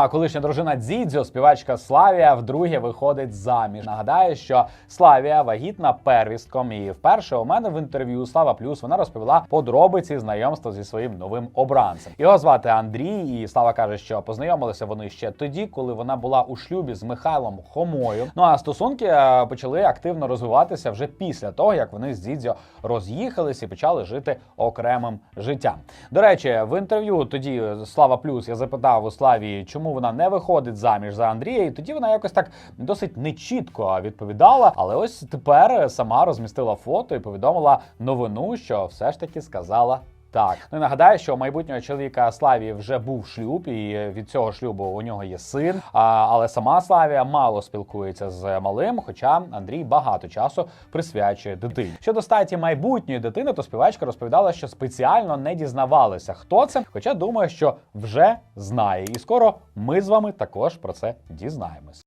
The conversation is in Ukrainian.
А колишня дружина Дзідзьо, співачка Славія, вдруге виходить заміж. Нагадаю, що Славія вагітна первістком. І вперше у мене в інтерв'ю Слава Плюс вона розповіла подробиці знайомства зі своїм новим обранцем. Його звати Андрій, і Слава каже, що познайомилися вони ще тоді, коли вона була у шлюбі з Михайлом Хомою. Ну а стосунки е, почали активно розвиватися вже після того, як вони з Дзідзьо роз'їхались і почали жити окремим життям. До речі, в інтерв'ю тоді Слава Плюс я запитав у Славі, чому вона не виходить заміж за Андрія, і тоді вона якось так досить нечітко відповідала. Але ось тепер сама розмістила фото і повідомила новину, що все ж таки сказала. Так, ну і нагадаю, що у майбутнього чоловіка Славі вже був шлюб, і від цього шлюбу у нього є син. А, але сама Славія мало спілкується з малим, хоча Андрій багато часу присвячує дитині. Щодо статі майбутньої дитини, то співачка розповідала, що спеціально не дізнавалися, хто це, хоча думаю, що вже знає. І скоро ми з вами також про це дізнаємось.